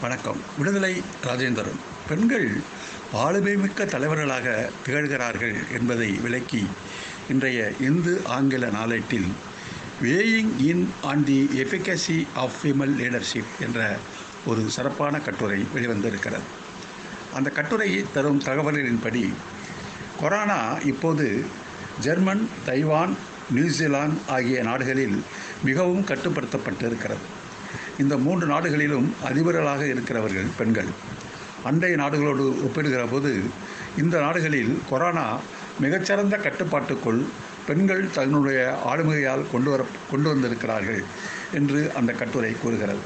வணக்கம். விடுதலை ராஜேந்திரன். பெண்கள் ஆளுமைமிக்க தலைவர்களாக திகழ்கிறார்கள் என்பதை விளக்கி இன்றைய இந்து ஆங்கில நாளேட்டில் weighing in on the efficacy of female leadership என்ற ஒரு சிறப்பான கட்டுரை வெளிவந்திருக்கிறது. அந்த கட்டுரை தரும் தகவல்களின்படி கொரோனா இப்போது ஜெர்மன் தைவான் நியூசிலாந்து ஆகிய நாடுகளில் மிகவும் கட்டுப்படுத்தப்பட்டு இருக்கிறது இந்த மூன்று நாடுகளிலும் அதிபர்களாக இருக்கிறவர்கள் பெண்கள். அண்டை நாடுகளோடு ஒப்பிடுகிற போது இந்த நாடுகளில் கொரோனா மிகச்சிறந்த கட்டுப்பாட்டுக்குள் பெண்கள் தன்னுடைய ஆளுமையால் கொண்டு வர கொண்டு வந்திருக்கிறார்கள் என்று அந்த கட்டுரை கூறுகிறது.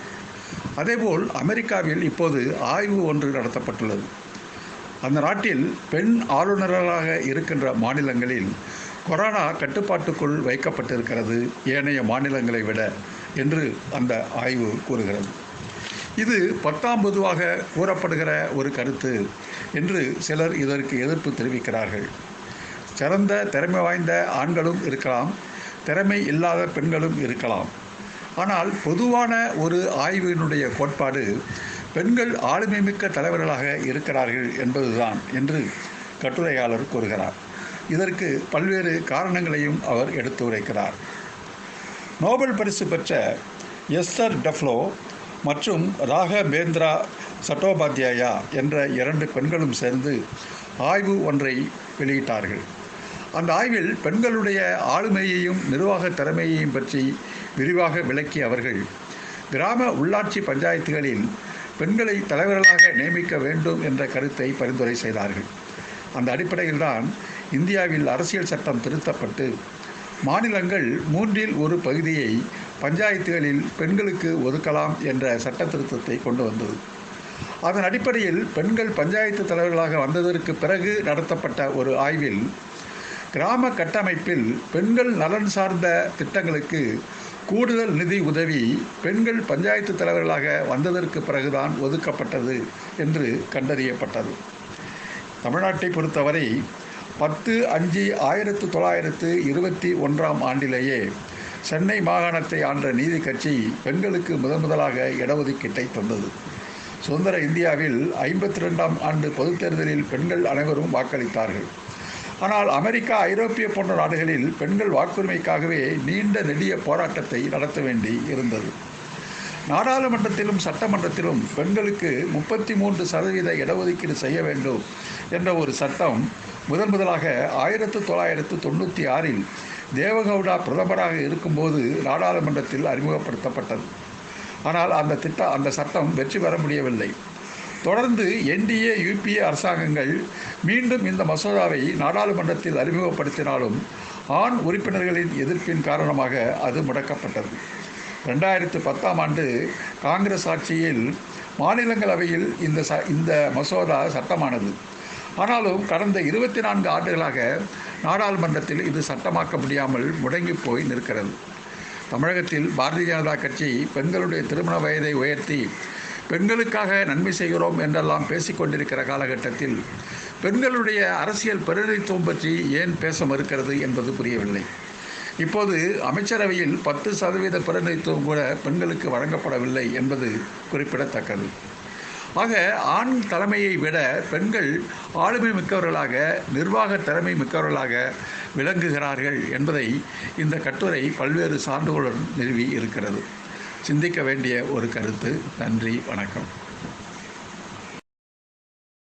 அதேபோல் அமெரிக்காவில் இப்போது ஆய்வு ஒன்று நடத்தப்பட்டுள்ளது. அந்த நாட்டில் பெண் ஆளுநர்களாக இருக்கின்ற மாநிலங்களில் கொரோனா கட்டுப்பாட்டுக்குள் வைக்கப்பட்டிருக்கிறது ஏனைய மாநிலங்களை விட. என்று அந்த ஆய்வு கூறுகிறது. இது பத்தாம் பொதுவாக கூறப்படுகிற ஒரு கருத்து என்று சிலர் இதற்கு எதிர்ப்பு தெரிவிக்கிறார்கள். சிறந்த திறமை வாய்ந்த ஆண்களும் இருக்கலாம் திறமை இல்லாத பெண்களும் இருக்கலாம். ஆனால் பொதுவான ஒரு ஆய்வினுடைய கோட்பாடு பெண்கள் ஆளுமை மிக்க தலைவர்களாக இருக்கிறார்கள் என்பதுதான் என்று கட்டுரையாளர் கூறுகிறார். இதற்கு பல்வேறு காரணங்களையும் அவர் எடுத்து உரைக்கிறார் நோபல் பரிசு பெற்ற எஸ்தர் டஃப்லோ மற்றும் ராகபேந்திரா சட்டோபாத்யாயா என்ற இரண்டு பெண்களும் சேர்ந்து ஆய்வு ஒன்றை வெளியிட்டார்கள். அந்த ஆய்வில் பெண்களுடைய ஆளுமையையும் நிர்வாக திறமையையும் பற்றி விரிவாக விளக்கிய அவர்கள் கிராம உள்ளாட்சி பஞ்சாயத்துகளில் பெண்களை தலைவர்களாக நியமிக்க வேண்டும் என்ற கருத்தை பரிந்துரை செய்தார்கள். அந்த அடிப்படையில்தான் இந்தியாவில் அரசியல் சட்டம் திருத்தப்பட்டு மாநிலங்கள் மூன்றில் ஒரு பகுதியை பஞ்சாயத்துகளில் பெண்களுக்கு ஒதுக்கலாம் என்ற சட்ட திருத்தத்தை கொண்டு வந்தது. அதன் அடிப்படையில் பெண்கள் பஞ்சாயத்து தலைவர்களாக வந்ததற்கு பிறகு நடத்தப்பட்ட ஒரு ஆய்வில் கிராம கட்டமைப்பில் பெண்கள் நலன் சார்ந்த திட்டங்களுக்கு கூடுதல் நிதி உதவி பெண்கள் பஞ்சாயத்து தலைவர்களாக வந்ததற்கு பிறகுதான் ஒதுக்கப்பட்டது என்று கண்டறியப்பட்டது. தமிழ்நாட்டை பொறுத்தவரை பத்து அஞ்சு ஆயிரத்து தொள்ளாயிரத்து இருபத்தி ஒன்றாம் ஆண்டிலேயே சென்னை மாகாணத்தை ஆண்ட நீதி கட்சி பெண்களுக்கு முதன் முதலாக இடஒதுக்கீட்டை தந்தது. சுதந்திர இந்தியாவில் ஐம்பத்தி ரெண்டாம் ஆண்டு பொதுத் தேர்தலில் பெண்கள் அனைவரும் வாக்களித்தார்கள். ஆனால் அமெரிக்கா ஐரோப்பிய போன்ற நாடுகளில் பெண்கள் வாக்குரிமைக்காகவே நீண்ட நெடிய போராட்டத்தை நடத்த வேண்டி இருந்தது. நாடாளுமன்றத்திலும் சட்டமன்றத்திலும் பெண்களுக்கு முப்பத்தி மூன்று சதவீத இடஒதுக்கீடு செய்ய வேண்டும் என்ற ஒரு சட்டம் முதன் முதலாக ஆயிரத்து தொள்ளாயிரத்து தொண்ணூற்றி ஆறில் தேவகவுடா பிரதமராக இருக்கும்போது நாடாளுமன்றத்தில் அறிமுகப்படுத்தப்பட்டது. ஆனால் அந்த திட்ட அந்த சட்டம் வெற்றி பெற முடியவில்லை. தொடர்ந்து என்டிஏ யூபிஏ அரசாங்கங்கள் மீண்டும் இந்த மசோதாவை நாடாளுமன்றத்தில் அறிமுகப்படுத்தினாலும் ஆண் உறுப்பினர்களின் எதிர்ப்பின் காரணமாக அது முடக்கப்பட்டது. ரெண்டாயிரத்து பத்தாம் ஆண்டு காங்கிரஸ் ஆட்சியில் மாநிலங்களவையில் இந்த ச இந்த மசோதா சட்டமானது. ஆனாலும் கடந்த இருபத்தி நான்கு ஆண்டுகளாக நாடாளுமன்றத்தில் இது சட்டமாக்க முடியாமல் முடங்கி போய் நிற்கிறது. தமிழகத்தில் பாரதிய ஜனதா கட்சி பெண்களுடைய திருமண வயதை உயர்த்தி பெண்களுக்காக நன்மை செய்கிறோம் என்றெல்லாம் பேசிக்கொண்டிருக்கிற காலகட்டத்தில் பெண்களுடைய அரசியல் பிரதிநிதித்துவம் பற்றி ஏன் பேச மறுக்கிறது என்பது புரியவில்லை. இப்போது அமைச்சரவையில் பத்து சதவீத பிரதிநிதித்துவம் கூட பெண்களுக்கு வழங்கப்படவில்லை என்பது குறிப்பிடத்தக்கது. ஆக ஆண் தலைமையை விட பெண்கள் ஆளுமை மிக்கவர்களாக நிர்வாக திறமை மிக்கவர்களாக விளங்குகிறார்கள் என்பதை இந்த கட்டுரை பல்வேறு சான்றுகளுடன் நிறுவி இருக்கிறது. சிந்திக்க வேண்டிய ஒரு கருத்து. நன்றி வணக்கம்.